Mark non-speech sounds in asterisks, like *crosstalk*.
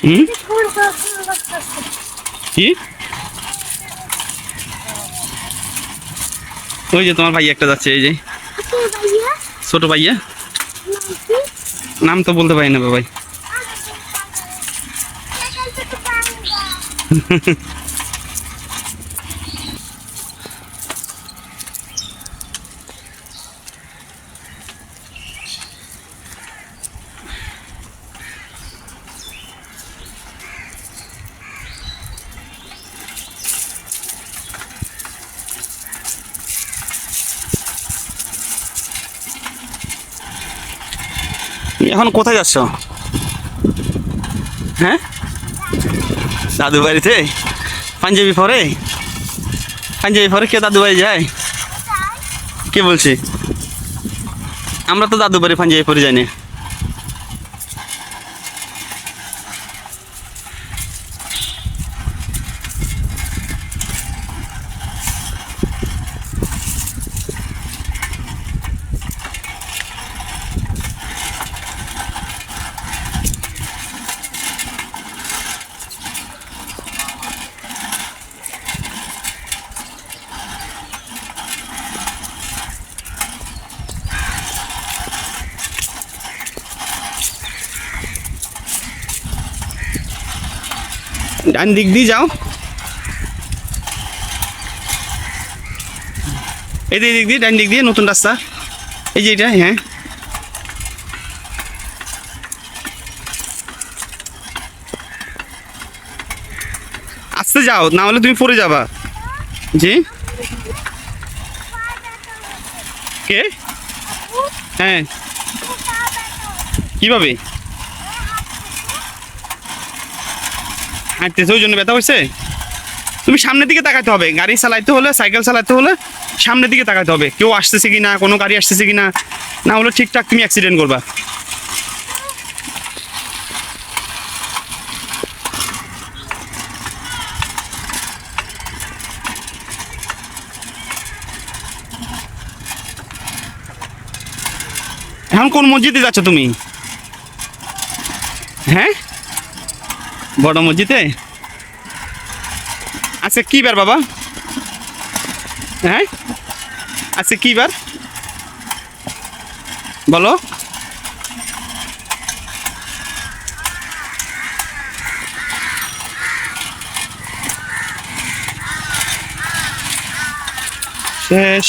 হুম কি? ওই যে তোমার ভাই একটা যাচ্ছে এই যে। ছোট ভাইয়া? নাম তো বলতে পারি না ভাই *laughs* *laughs* এখন কোথায় যাচ্ছ? হ্যাঁ? দাদু বাড়িতে? পাঞ্জাবি পরে? পাঞ্জাবি পরে কে দাদু বাড়ি যায়? কে বলছি? আমরা তো দাদু বাড়ি পাঞ্জাবি পরে যাই না। ডান দিক দিয়ে যাও। এই দিক দিয়ে, ডান দিক দিয়ে নতুন রাস্তা। এই যে এটা হ্যাঁ। আসতে যাও, না হলে তুমি পড়ে যাবা। জি। কে? হ্যাঁ। কীভাবে? হাঁটতেছে, ওই জন্য ব্যথা হয়েছে তুমি সামনের দিকে তাকাতে হবে, গাড়ি চালাইতে হলে, সাইকেল চালাতে হলে সামনের দিকে তাকাতে হবে। কেউ আসতেছে কি না কোনো গাড়ি আসতেছে কি না না হলে ঠিকঠাক তুমি অ্যাক্সিডেন্ট করবা। এখন কোন মসজিদে যাচ্ছ তুমি? হ্যাঁ? বড় মসজিদে? আচ্ছা কি বার বাবা? হ্যাঁ? আচ্ছা কি বার? বলো। শেষ।